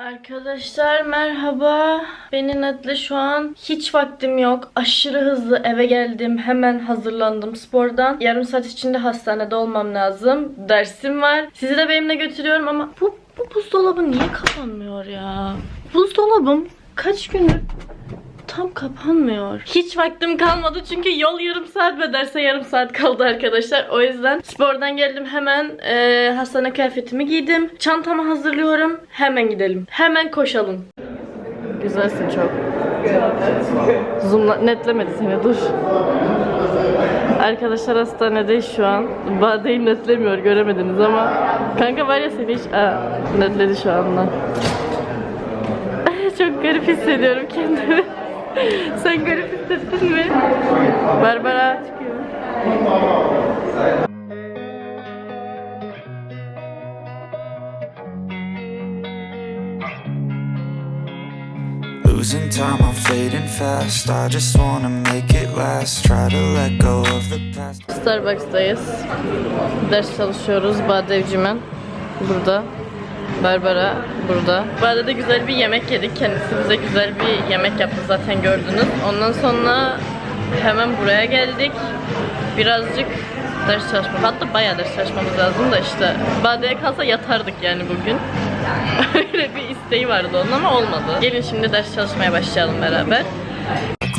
Arkadaşlar merhaba. Beni netle şu an hiç vaktim yok. Aşırı hızlı eve geldim. Hemen hazırlandım spordan. Yarım saat içinde hastanede olmam lazım. Dersim var. Sizi de benimle götürüyorum ama bu, bu buzdolabı niye kapanmıyor ya? Buzdolabım kaç gündür tam kapanmıyor. Hiç vaktim kalmadı çünkü yol yarım saat ve derse yarım saat kaldı arkadaşlar. O yüzden spordan geldim hemen e, hastane kıyafetimi giydim. Çantamı hazırlıyorum. Hemen gidelim. Hemen koşalım. Güzelsin çok. Zoomla netlemedi seni dur. Arkadaşlar hastanede şu an. Badeyi netlemiyor göremediniz ama. Kanka var ya seni hiç Aa, netledi şu anda. Çok garip hissediyorum kendimi. Sen garip hissettin mi? Barbara çıkıyor. Losing time, I'm fading fast. I just wanna make it last. Try to let go of the past. Starbucks'tayız. Ders çalışıyoruz. Bade Evcimen burada. Barbara burada. Bade de güzel bir yemek yedik. Kendisi bize güzel bir yemek yaptı zaten gördünüz. Ondan sonra hemen buraya geldik. Birazcık ders çalışmak. Hatta bayağı ders çalışmamız lazım da işte. Bade'ye kalsa yatardık yani bugün. Öyle bir isteği vardı onun ama olmadı. Gelin şimdi ders çalışmaya başlayalım beraber.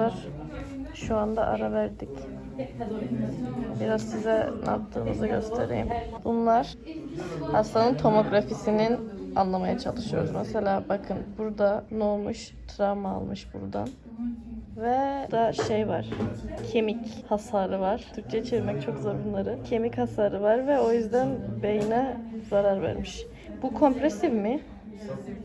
arkadaşlar. Şu anda ara verdik. Biraz size ne yaptığımızı göstereyim. Bunlar hastanın tomografisinin anlamaya çalışıyoruz. Mesela bakın burada ne olmuş? Travma almış buradan. Ve da şey var. Kemik hasarı var. Türkçe çevirmek çok zor bunları. Kemik hasarı var ve o yüzden beyne zarar vermiş. Bu kompresif mi?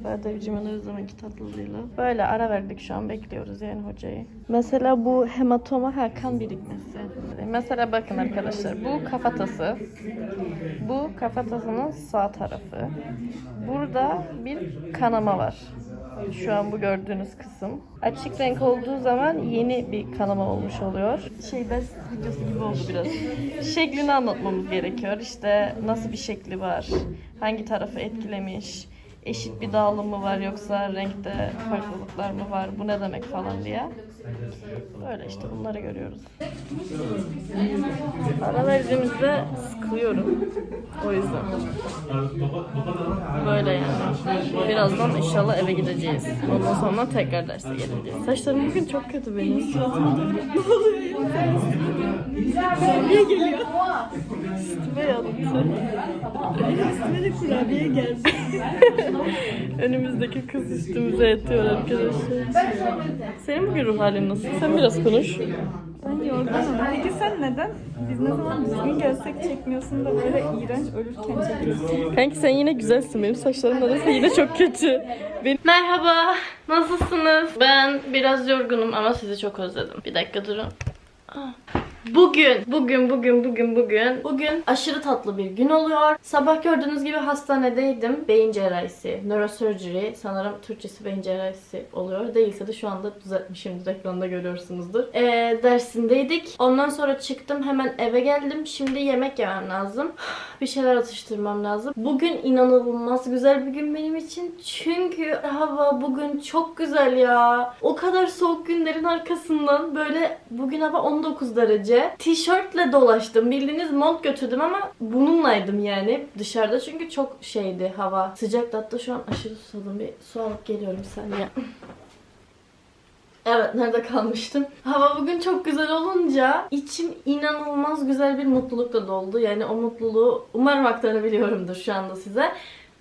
Badevcimin zamanki tatlılığıyla. Böyle ara verdik şu an bekliyoruz yani hocayı. Mesela bu hematoma ha kan birikmesi. Mesela bakın arkadaşlar bu kafatası. Bu kafatasının sağ tarafı. Burada bir kanama var. Şu an bu gördüğünüz kısım. Açık renk olduğu zaman yeni bir kanama olmuş oluyor. Şey ders videosu gibi oldu biraz. Şeklini anlatmamız gerekiyor. İşte nasıl bir şekli var, hangi tarafı etkilemiş, eşit bir dağılım mı var yoksa renkte farklılıklar mı var, bu ne demek falan diye. Böyle işte bunları görüyoruz. Ara verdiğimizde sıkılıyorum. O yüzden. Böyle yani. Birazdan inşallah eve gideceğiz. Ondan sonra tekrar derse geleceğiz. Saçlarım bugün çok kötü benim. Suratıma. Ne oluyor? Kurabiye geliyor. Üstüme yattı. Üstüme de kurabiye geldi. Önümüzdeki kız üstümüze yatıyor arkadaşlar. Senin bugün ruh halin nasıl? Sen biraz konuş. Ben yorgunum. Peki sen neden? Biz ne zaman düzgün gelsek çekmiyorsun da böyle iğrenç ölürken çekiyorsun. Kanki sen yine güzelsin. Benim saçlarım nedense yine çok kötü. Benim... Merhaba. Nasılsınız? Ben biraz yorgunum ama sizi çok özledim. Bir dakika durun. Ah. Bugün, bugün, bugün, bugün, bugün, bugün aşırı tatlı bir gün oluyor. Sabah gördüğünüz gibi hastanedeydim. Beyin cerrahisi, neurosurgery, sanırım Türkçesi beyin cerrahisi oluyor. Değilse de şu anda düzeltmişimdir, ekranda görüyorsunuzdur. Ee, dersindeydik. Ondan sonra çıktım, hemen eve geldim. Şimdi yemek yemem lazım. Bir şeyler atıştırmam lazım. Bugün inanılmaz güzel bir gün benim için. Çünkü hava bugün çok güzel ya. O kadar soğuk günlerin arkasından böyle bugün hava 19 derece. Tişörtle dolaştım. Bildiğiniz mont götürdüm ama bununlaydım yani dışarıda. Çünkü çok şeydi hava. Sıcaktı hatta şu an aşırı susadım. Bir su alıp geliyorum saniye. Evet, nerede kalmıştım? Hava bugün çok güzel olunca içim inanılmaz güzel bir mutlulukla doldu. Yani o mutluluğu umarım aktarabiliyorumdur şu anda size.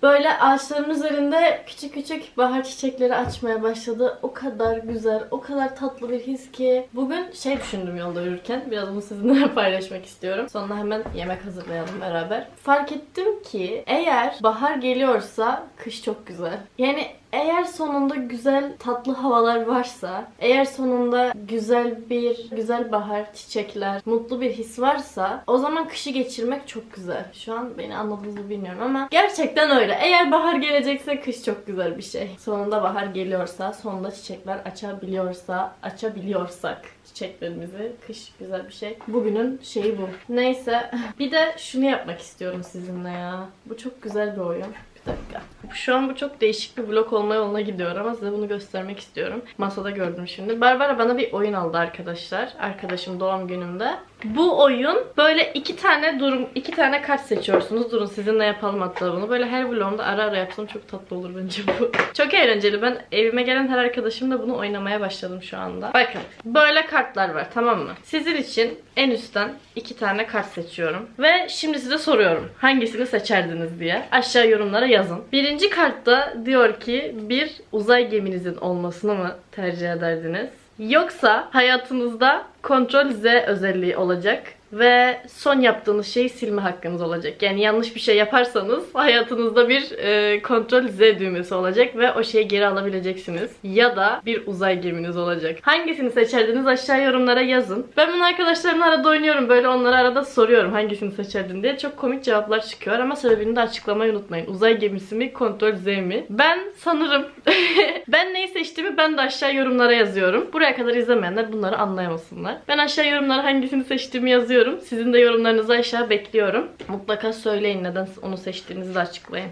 Böyle ağaçların üzerinde küçük küçük bahar çiçekleri açmaya başladı. O kadar güzel, o kadar tatlı bir his ki. Bugün şey düşündüm yolda yürürken. Biraz bunu sizinle paylaşmak istiyorum. Sonra hemen yemek hazırlayalım beraber. Fark ettim ki eğer bahar geliyorsa kış çok güzel. Yani eğer sonunda güzel tatlı havalar varsa, eğer sonunda güzel bir güzel bahar, çiçekler, mutlu bir his varsa o zaman kışı geçirmek çok güzel. Şu an beni anladığınızı bilmiyorum ama gerçekten öyle. Eğer bahar gelecekse kış çok güzel bir şey. Sonunda bahar geliyorsa, sonunda çiçekler açabiliyorsa, açabiliyorsak çiçeklerimizi. Kış güzel bir şey. Bugünün şeyi bu. Neyse. Bir de şunu yapmak istiyorum sizinle ya. Bu çok güzel bir oyun. Dakika. Şu an bu çok değişik bir vlog olma yoluna gidiyor ama size bunu göstermek istiyorum. Masada gördüm şimdi. Barbara bana bir oyun aldı arkadaşlar. Arkadaşım doğum günümde. Bu oyun böyle iki tane durum, iki tane kart seçiyorsunuz. Durun sizinle yapalım hatta bunu. Böyle her vlogumda ara ara yapsam çok tatlı olur bence bu. çok eğlenceli. Ben evime gelen her arkadaşımla bunu oynamaya başladım şu anda. Bakın böyle kartlar var tamam mı? Sizin için en üstten iki tane kart seçiyorum. Ve şimdi size soruyorum. Hangisini seçerdiniz diye. Aşağı yorumlara yazın. Birinci kartta diyor ki bir uzay geminizin olmasını mı tercih ederdiniz? Yoksa hayatınızda kontrol Z özelliği olacak ve son yaptığınız şeyi silme hakkınız olacak. Yani yanlış bir şey yaparsanız hayatınızda bir e, kontrol Z düğmesi olacak ve o şeyi geri alabileceksiniz. Ya da bir uzay geminiz olacak. Hangisini seçerdiniz aşağı yorumlara yazın. Ben bunu arkadaşlarımla arada oynuyorum. Böyle onlara arada soruyorum hangisini seçerdin diye. Çok komik cevaplar çıkıyor ama sebebini de açıklamayı unutmayın. Uzay gemisi mi, kontrol Z mi? Ben sanırım ben neyi seçtiğimi ben de aşağı yorumlara yazıyorum. Buraya kadar izlemeyenler bunları anlayamasınlar. Ben aşağı yorumlara hangisini seçtiğimi yazıyorum. Sizin de yorumlarınızı aşağı bekliyorum. Mutlaka söyleyin neden onu seçtiğinizi de açıklayın.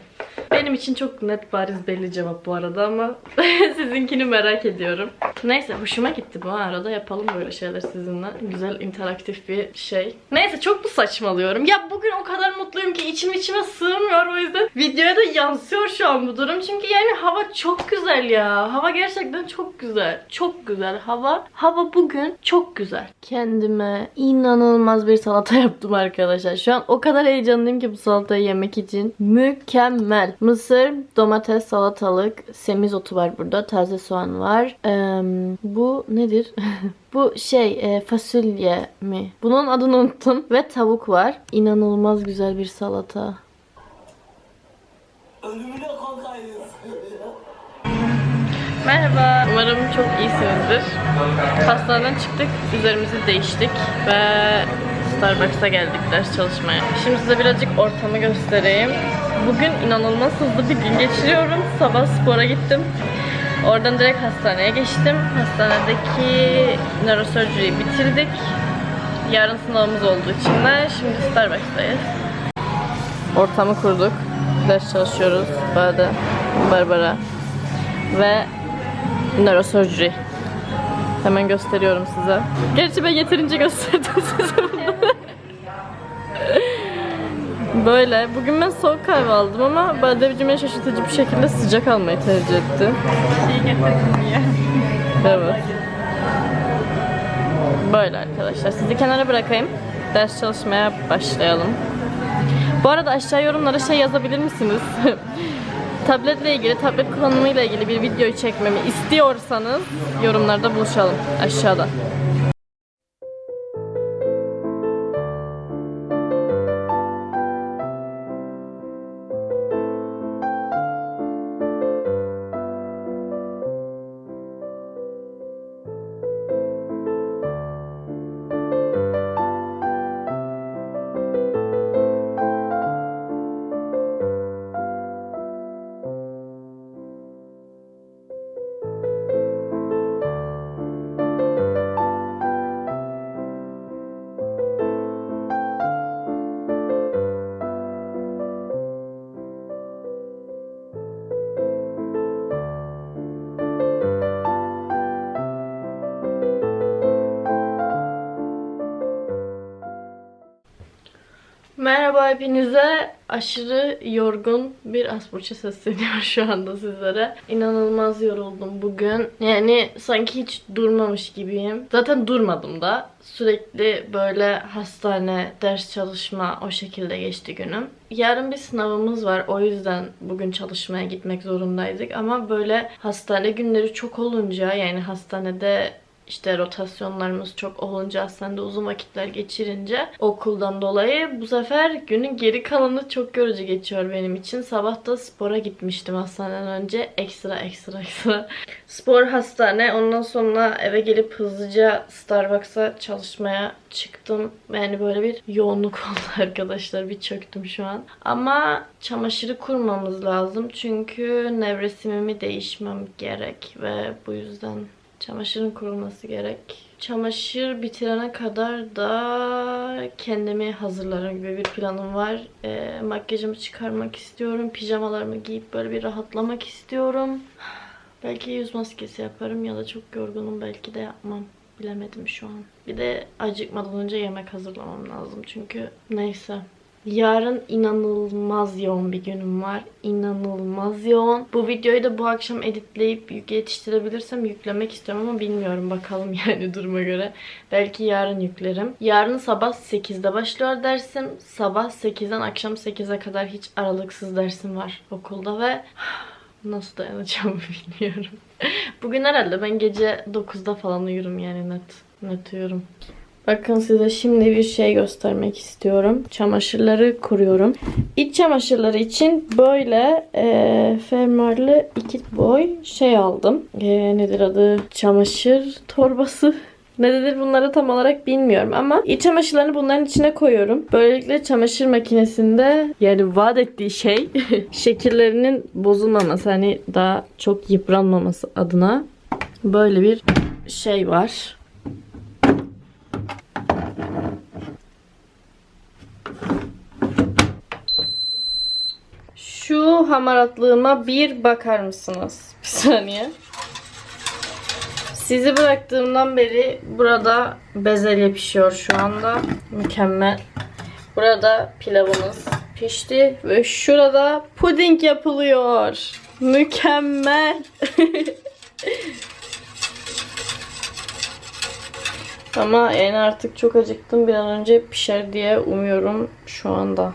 Benim için çok net bariz belli cevap bu arada ama sizinkini merak ediyorum. Neyse hoşuma gitti bu arada yapalım böyle şeyler sizinle. Güzel interaktif bir şey. Neyse çok mu saçmalıyorum? Ya bugün o kadar mutluyum ki içim içime sığmıyor o yüzden videoya da yansıyor şu an bu durum. Çünkü yani hava çok güzel ya. Hava gerçekten çok güzel. Çok güzel hava. Hava bugün çok güzel. Kendime inanılmaz bir salata yaptım arkadaşlar. Şu an o kadar heyecanlıyım ki bu salatayı yemek için. Mükemmel. Mısır, domates, salatalık, semizotu var burada. Taze soğan var. Eee, bu nedir? Bu şey e, fasulye mi? Bunun adını unuttum. Ve tavuk var. İnanılmaz güzel bir salata. Ölümüne. Merhaba. Umarım çok iyisinizdir. Hastaneden çıktık. Üzerimizi değiştik. Ve Starbucks'a geldik ders çalışmaya. Şimdi size birazcık ortamı göstereyim. Bugün inanılmaz hızlı bir gün geçiriyorum. Sabah spora gittim. Oradan direkt hastaneye geçtim. Hastanedeki nörosurgery'yi bitirdik. Yarın sınavımız olduğu için de şimdi Starbucks'tayız. Ortamı kurduk. Ders çalışıyoruz. Bade, Barbara ve nörosurgery. Hemen gösteriyorum size. Gerçi ben yeterince gösterdim size bunu. Böyle. Bugün ben soğuk kahve aldım ama bademcime şaşırtıcı bir şekilde sıcak almayı tercih etti. İyi getirdin diye. Evet. Böyle arkadaşlar. Sizi kenara bırakayım. Ders çalışmaya başlayalım. Bu arada aşağı yorumlara şey yazabilir misiniz? Tabletle ilgili, tablet kullanımıyla ilgili bir videoyu çekmemi istiyorsanız yorumlarda buluşalım aşağıda. Hepinize aşırı yorgun bir Asburç'a sesleniyor şu anda sizlere. İnanılmaz yoruldum bugün. Yani sanki hiç durmamış gibiyim. Zaten durmadım da. Sürekli böyle hastane, ders çalışma o şekilde geçti günüm. Yarın bir sınavımız var. O yüzden bugün çalışmaya gitmek zorundaydık. Ama böyle hastane günleri çok olunca yani hastanede işte rotasyonlarımız çok olunca hastanede uzun vakitler geçirince okuldan dolayı bu sefer günün geri kalanı çok yorucu geçiyor benim için. Sabah da spora gitmiştim hastaneden önce. Ekstra ekstra ekstra. Spor hastane. Ondan sonra eve gelip hızlıca Starbucks'a çalışmaya çıktım. Yani böyle bir yoğunluk oldu arkadaşlar. Bir çöktüm şu an. Ama çamaşırı kurmamız lazım. Çünkü nevresimimi değişmem gerek ve bu yüzden Çamaşırın kurulması gerek. Çamaşır bitirene kadar da kendimi hazırlarım gibi bir planım var. Ee, makyajımı çıkarmak istiyorum. Pijamalarımı giyip böyle bir rahatlamak istiyorum. Belki yüz maskesi yaparım ya da çok yorgunum belki de yapmam. Bilemedim şu an. Bir de acıkmadan önce yemek hazırlamam lazım çünkü neyse. Yarın inanılmaz yoğun bir günüm var. İnanılmaz yoğun. Bu videoyu da bu akşam editleyip yük yetiştirebilirsem yüklemek istiyorum ama bilmiyorum bakalım yani duruma göre. Belki yarın yüklerim. Yarın sabah 8'de başlıyor dersim. Sabah 8'den akşam 8'e kadar hiç aralıksız dersim var okulda ve nasıl dayanacağımı bilmiyorum. Bugün herhalde ben gece 9'da falan uyurum yani net. Net uyurum. Bakın size şimdi bir şey göstermek istiyorum. Çamaşırları kuruyorum. İç çamaşırları için böyle e, fermuarlı iki boy şey aldım. E, nedir adı? Çamaşır torbası. Ne dedir bunları tam olarak bilmiyorum ama iç çamaşırlarını bunların içine koyuyorum. Böylelikle çamaşır makinesinde yani vaat ettiği şey şekillerinin bozulmaması hani daha çok yıpranmaması adına böyle bir şey var. Şu hamaratlığıma bir bakar mısınız? Bir saniye. Sizi bıraktığımdan beri burada bezelye pişiyor şu anda. Mükemmel. Burada pilavımız pişti ve şurada puding yapılıyor. Mükemmel. Ama yani artık çok acıktım. Bir an önce pişer diye umuyorum şu anda.